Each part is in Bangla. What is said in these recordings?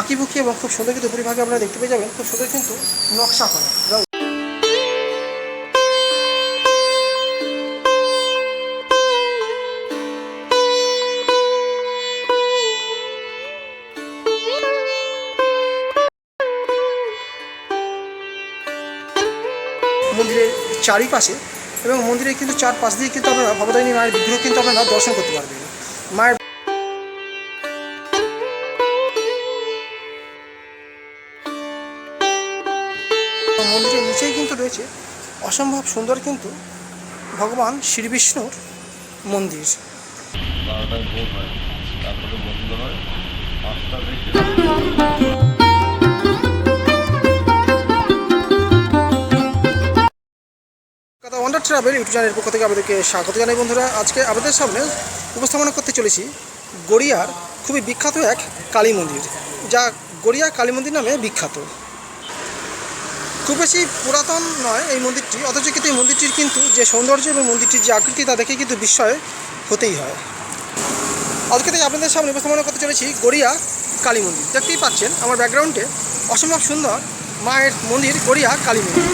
আঁকিবুকি এবং খুব সুন্দর কিন্তু উপরিভাগে আপনারা দেখতে পেয়ে যাবেন। খুব সুন্দর কিন্তু নকশা করা। মন্দিরের চারিপাশে এবং মন্দিরের কিন্তু চার পাশ দিয়ে কিন্তু আপনারা ভবতারিণী মায়ের বিগ্রহ কিন্তু আপনারা দর্শন করতে পারবেন। মায়ের মন্দিরের নিচেই কিন্তু রয়েছে। অসম্ভব সুন্দর কিন্তু ভগবান শ্রীবিষ্ণুর মন্দির। বারোটায় ভোর হয় তারপরে বন্ধ হয় পাঁচটা থেকে ওয়ান্ডার ট্রাভেল ইউটিউব চ্যানেলের পক্ষ থেকে আমাদেরকে স্বাগত জানাই বন্ধুরা। আজকে আমাদের সামনে উপস্থাপনা করতে চলেছি গড়িয়ার খুবই বিখ্যাত এক কালী মন্দির যা গড়িয়া কালী মন্দির নামে বিখ্যাত। খুব বেশি পুরাতন নয় এই মন্দিরটি, অথচ কিন্তু এই মন্দিরটির কিন্তু যে সৌন্দর্য এবং মন্দিরটির যে আকৃতি তা দেখে কিন্তু বিস্ময় হতেই হয়। আজকে থেকে আপনাদের সামনে উপস্থাপনা করতে চলেছি গড়িয়া কালী মন্দির। দেখতেই পাচ্ছেন আমার ব্যাকগ্রাউন্ডে অসম্ভব সুন্দর মায়ের মন্দির, গড়িয়া কালী মন্দির।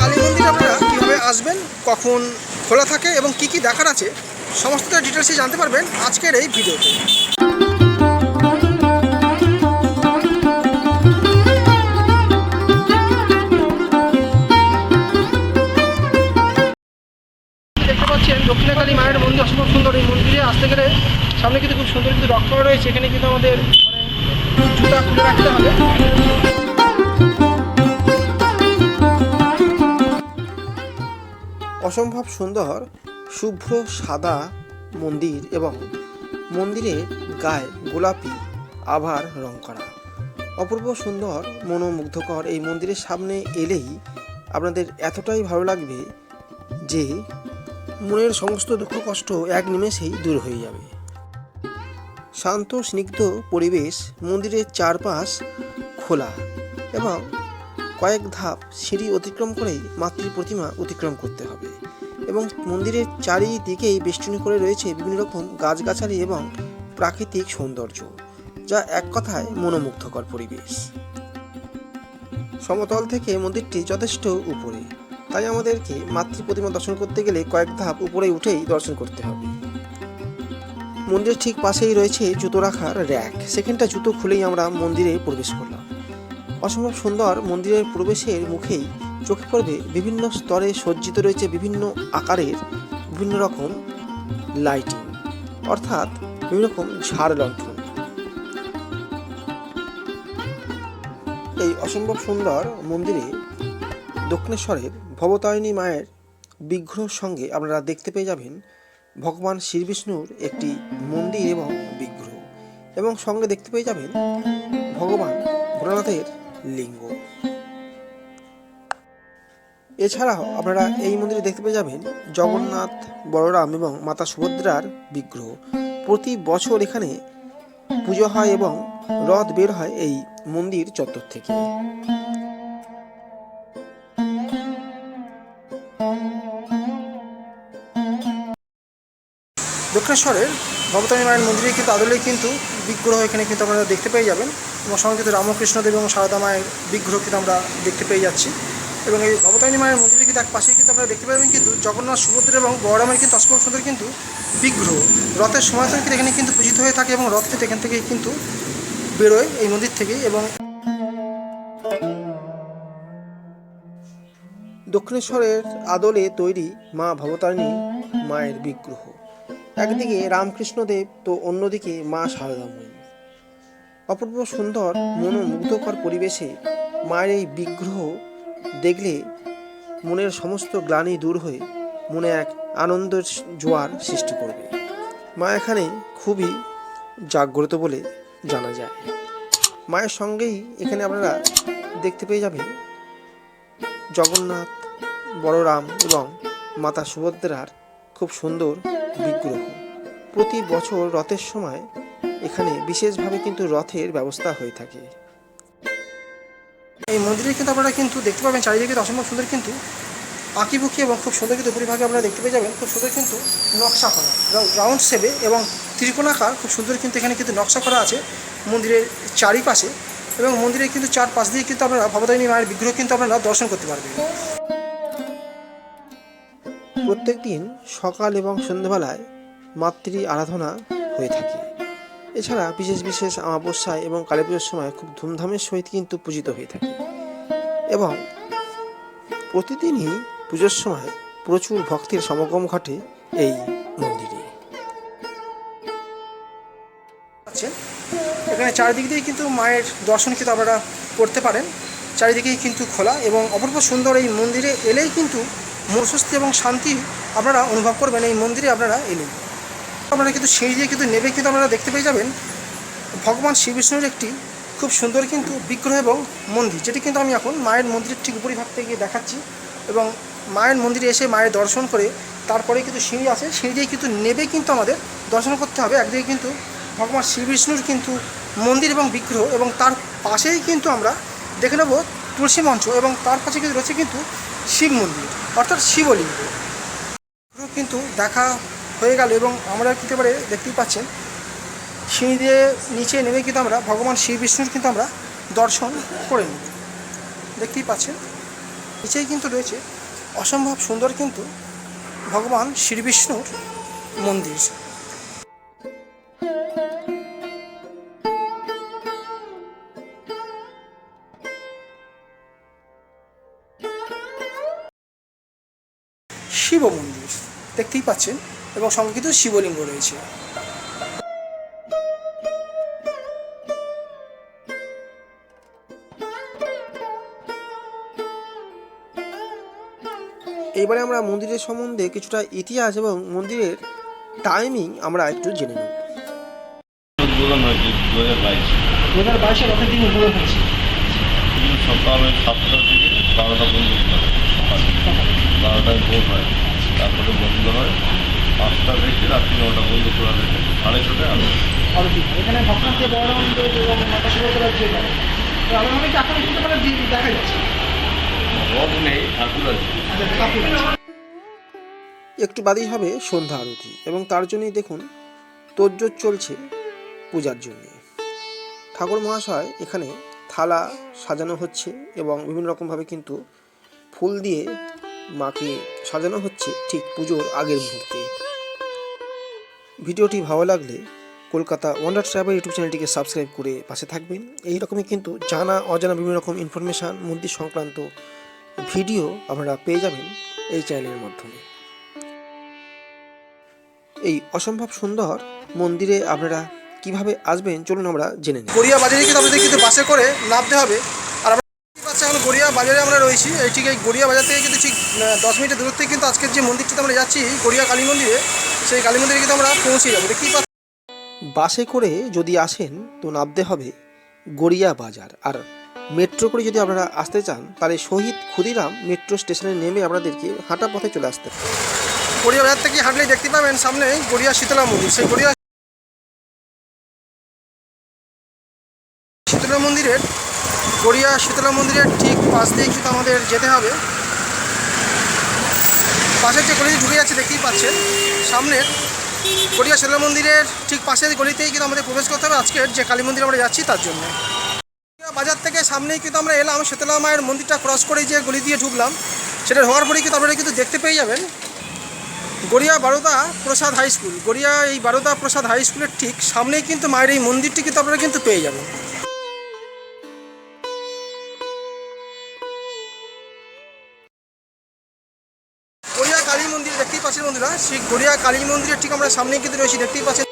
কালী মন্দির আপনারা কীভাবে আসবেন, কখন খোলা থাকে এবং কি কি দেখার আছে, সমস্তটা ডিটেলসে জানতে পারবেন আজকের এই ভিডিওতে। করা রয়েছে এখানে কিন্তু আমাদের জুতা খুলে রাখতে হবে। অসম্ভব সুন্দর, শুভ্র, সাদা মন্দির এবং মন্দিরের গায়ে গোলাপি আভার রং করা। অপূর্ব সুন্দর, মনোমুগ্ধকর এই মন্দিরের সামনে এলেই আপনাদের এতটাই ভালো লাগবে যে মনের সমস্ত দুঃখ, কষ্ট এক নিমেষেই দূর হয়ে যাবে। শান্ত, স্নিগ্ধ পরিবেশ, মন্দিরের চারপাশ খোলা এবং কয়েক ধাপ সিঁড়ি অতিক্রম করেই মাতৃ প্রতিমা অতিক্রম করতে হবে এবং মন্দিরের চারিদিকেই বেষ্টনী করে রয়েছে বিভিন্ন রকম গাছগাছালি এবং প্রাকৃতিক সৌন্দর্য, যা এক কথায় মনোমুগ্ধকর পরিবেশ। সমতল থেকে মন্দিরটি যথেষ্ট উপরে, তাই আমাদেরকে মাতৃ প্রতিমা দর্শন করতে গেলে কয়েক ধাপ উপরে উঠেই দর্শন করতে হবে। মন্দিরের ঠিক পাশেই রয়েছে জুতো রাখার র্যাক। সেখানটা জুতো খুলেই আমরা মন্দিরে প্রবেশ করলাম। অসম্ভব সুন্দর মন্দিরের প্রবেশের মুখেই চোখে পড়বে বিভিন্ন স্তরে সজ্জিত রয়েছে বিভিন্ন আকারের বিভিন্ন রকম লাইটিং অর্থাৎ বিভিন্ন রকম ঝাড় লণ্ঠন। এই অসম্ভব সুন্দর মন্দিরে দক্ষিণেশ্বরের ভবতারিণী মায়ের বিগ্রহের সঙ্গে আপনারা দেখতে পেয়ে যাবেন ভগবান শ্রীবিষ্ণুর একটি মন্দির এবং বিগ্রহ। এবং সঙ্গে দেখতে পেয়ে যাবেন ভগবান ভোলানাথের লিঙ্গ। এছাড়াও আপনারা এই মন্দিরে দেখতে পেয়ে যাবেন জগন্নাথ, বলরাম এবং মাতা সুভদ্রার বিগ্রহ। প্রতি বছর এখানে পুজো হয় এবং রথ বের হয় এই মন্দির চত্বর থেকে। দক্ষিণেশ্বরের ভবতারী মায়ের মন্দিরে কিন্তু আদলে কিন্তু বিগ্রহ এখানে কিন্তু আপনারা দেখতে পেয়ে যাবেন এবং সঙ্গে কিন্তু রামকৃষ্ণদেব এবং সারদা মায়ের বিগ্রহ কিন্তু আমরা দেখতে পেয়ে যাচ্ছি। এবং এই ভবতারিণী মায়ের মন্দিরে কিন্তু এক পাশেই কিন্তু আপনারা দেখতে পাবেন কিন্তু জগন্নাথ সুভদ্রা এবং বড়রামের কিন্তু অসম্ভব সুন্দর কিন্তু বিগ্রহ। রথের সময় কিন্তু এখানে কিন্তু পূজিত হয়ে থাকে এবং রথ কিন্তু এখান থেকে কিন্তু বেরোয় এই মন্দির থেকে এবং দক্ষিণেশ্বরের আদলে তৈরি মা ভবতারিণী মায়ের বিগ্রহ। একদিকে রামকৃষ্ণদেব, তো অন্যদিকে মা শারদাময়ী অপূর্ব সুন্দর, মনোমুগ্ধকর পরিবেশে মায়ের এই বিগ্রহ দেখলে মনের সমস্ত গ্লানি দূর হয়ে মনে এক আনন্দের জোয়ার সৃষ্টি করবে। মা এখানে খুবই জাগ্রত বলে জানা যায়। মায়ের সঙ্গেই এখানে আপনারা দেখতে পেয়ে যাবেন জগন্নাথ, বলরাম এবং মাতা সুভদ্রার খুব সুন্দর বিগ্রহ প্রতি বছর রথের সময় এখানে বিশেষভাবে কিন্তু রথের ব্যবস্থা হয়ে থাকে। এই মন্দিরে কিন্তু আপনারা কিন্তু দেখতে পাবেন, চারিদিকে অসম্ভব সুন্দর কিন্তু আঁকিবুকি এবং খুব সুন্দর কিন্তু উপরিভাগে আপনারা দেখতে পেয়ে যাবেন, খুব সুন্দর কিন্তু নকশা করা। রাউন্ড শেপে এবং ত্রিকোণাকার খুব সুন্দর কিন্তু এখানে কিন্তু নকশা করা আছে মন্দিরের চারিপাশে এবং মন্দিরের কিন্তু চারপাশ দিয়ে কিন্তু আপনারা ভবতারিণী মায়ের বিগ্রহ কিন্তু আপনারা দর্শন করতে পারবেন। প্রত্যেক দিন সকাল এবং সন্ধ্যেবেলায় মাতৃ আরাধনা হয়ে থাকে। এছাড়া বিশেষ বিশেষ অমাবস্যায় এবং কালী পুজোর সময় খুব ধুমধামের সহিত কিন্তু পূজিত হয়ে থাকে। এবং প্রতিদিনই পুজোর সময় প্রচুর ভক্তের সমাগম ঘটে এই মন্দিরে। এখানে চারিদিক দিয়ে কিন্তু মায়ের দর্শন কিন্তু আপনারা করতে পারেন। চারিদিকেই কিন্তু খোলা এবং অপূর্ব সুন্দর এই মন্দিরে এলেই কিন্তু মনস্বস্তি এবং শান্তি আপনারা অনুভব করবেন, এই মন্দিরে আপনারা এলেই আপনারা কিন্তু সিঁড়ি দিয়ে কিন্তু নেবে কিন্তু আপনারা দেখতে পেয়ে যাবেন। ভগবান শ্রী বিষ্ণুর একটি খুব সুন্দর কিন্তু বিগ্রহ এবং মন্দির, যেটি কিন্তু আমি এখন মায়ের মন্দিরের ঠিক উপরিভাগ থেকে গিয়ে দেখাচ্ছি এবং মায়ের মন্দিরে এসে মায়ের দর্শন করে তারপরে কিন্তু সিঁড়ি আছে। সিঁড়ি দিয়ে কিন্তু নেবে কিন্তু আমাদের দর্শন করতে হবে। একদিকে কিন্তু ভগবান শ্রী বিষ্ণুর কিন্তু মন্দির এবং বিগ্রহ এবং তার পাশেই কিন্তু আমরা দেখে নেব তুলসী মঞ্চ এবং তার পাশে কিন্তু রয়েছে কিন্তু শিব মন্দির। অর্থাৎ শিবলিঙ্গ। কিন্তু দেখা হয়ে গেল এবং আমরা কিন্তু এবারে দেখতেই পাচ্ছেন, সিঁড়ি দিয়ে নিচে নেমে কিন্তু আমরা ভগবান শ্রী বিষ্ণুর কিন্তু আমরা দর্শন করে নিই। দেখতেই পাচ্ছেন, নিচেই কিন্তু রয়েছে অসম্ভব সুন্দর কিন্তু ভগবান শ্রী বিষ্ণুর মন্দির। দেখতেই পাচ্ছেন এবং সঙ্গে কিন্তু শিবলিঙ্গ রয়েছে। এবারে আমরা মন্দিরের সম্বন্ধে কিছুটা ইতিহাস এবং মন্দিরের টাইমিং আমরা একটু জেনে নেব। দু হাজার বাইশে দু হাজার বাইশে রথের দিন উদ্বোধন হয়েছে। সকাল সাতটা থেকে বারোটা পর্যন্ত। বারোটায় ভোর হয়। তারপরে বন্ধ হয়। পাঁচটা থেকে রাত্রি নটা পর্যন্ত খোলা থাকে। সাড়ে ছটায় আলো এখানে ভক্তকে বড় এবং করে দেখা যাচ্ছে। রথ নেই আচ্ছা, ঠাকুর আছে। একটু বাদেই হবে সন্ধ্যা আরতি এবং তার জন্যই দেখুন তোজ্জোর চলছে পূজার জন্য। ঠাকুর মহাশয় এখানে থালা সাজানো হচ্ছে এবং বিভিন্ন রকমভাবে কিন্তু ফুল দিয়ে মাকে সাজানো হচ্ছে ঠিক পুজোর আগের মুহূর্তে। ভিডিওটি ভালো লাগলে কলকাতা ওয়ান্ডার ট্রাভেল ইউটিউব চ্যানেলটিকে সাবস্ক্রাইব করে পাশে থাকবেন। এই রকমই কিন্তু জানা অজানা বিভিন্ন রকম ইনফরমেশান মন্দির সংক্রান্ত ভিডিও আপনারা পেয়ে যাবেন এই চ্যানেলের মাধ্যমে। এই অসম্ভব সুন্দর মন্দিরে আপনারা কীভাবে আসবেন চলুন আমরা জেনে নিই। গড়িয়া বাজারে কিন্তু আপনাদের কিন্তু বাসে করে নামতে হবে আর আমরা দেখতে পাচ্ছি এখন গড়িয়া বাজারে আমরা রয়েছি। এই ঠিক এই গড়িয়া বাজার থেকে কিন্তু ঠিক দশ মিনিটের দূরত্বে কিন্তু আজকের যে মন্দিরটিতে আমরা যাচ্ছি গড়িয়া কালী মন্দিরে, সেই কালী মন্দিরে কিন্তু আমরা পৌঁছে যাব। পাচ্ছি বাসে করে যদি আসেন, তো নামতে হবে গড়িয়া বাজার। আর মেট্রো করে যদি আপনারা আসতে চান, তাহলে শহীদ ক্ষুদিরাম মেট্রো স্টেশনে নেমে আপনাদেরকে হাঁটা পথে চলে আসতে গড়িয়া বাজার থেকে হাঁটলেই দেখতে পাবেন সামনে গড়িয়া শীতলা মন্দির। সেই গড়িয়া শীতলা মন্দিরের গড়িয়া শীতলা মন্দিরের ঠিক পাশ দিয়ে কিন্তু আমাদের যেতে হবে। পাশের যে গলিতে ঢুকে যাচ্ছে দেখতেই পাচ্ছেন, সামনের গড়িয়া শীতলা মন্দিরের ঠিক পাশের গলিতেই কিন্তু আমাদের প্রবেশ করতে হবে। আজকের যে কালী মন্দির আমরা যাচ্ছি, তার জন্য। বাজার থেকে সামনেই কিন্তু আমরা এলাম, শীতলা মায়ের মন্দিরটা ক্রস করে যে গলি দিয়ে ঢুকলাম, সেটা ঢোকার পরেই কিন্তু আপনারা কিন্তু দেখতে পেয়ে যাবেন গড়িয়া বারোদা প্রসাদ হাই স্কুল। গড়িয়া এই বারোদা প্রসাদ হাই স্কুলের ঠিক সামনেই কিন্তু মায়ের এই মন্দিরটি কিন্তু আপনারা কিন্তু পেয়ে যাবেন। সেই গড়িয়া কালী মন্দিরের ঠিক আমরা সামনে কিন্তু রয়েছি দেখতেই পাচ্ছেন।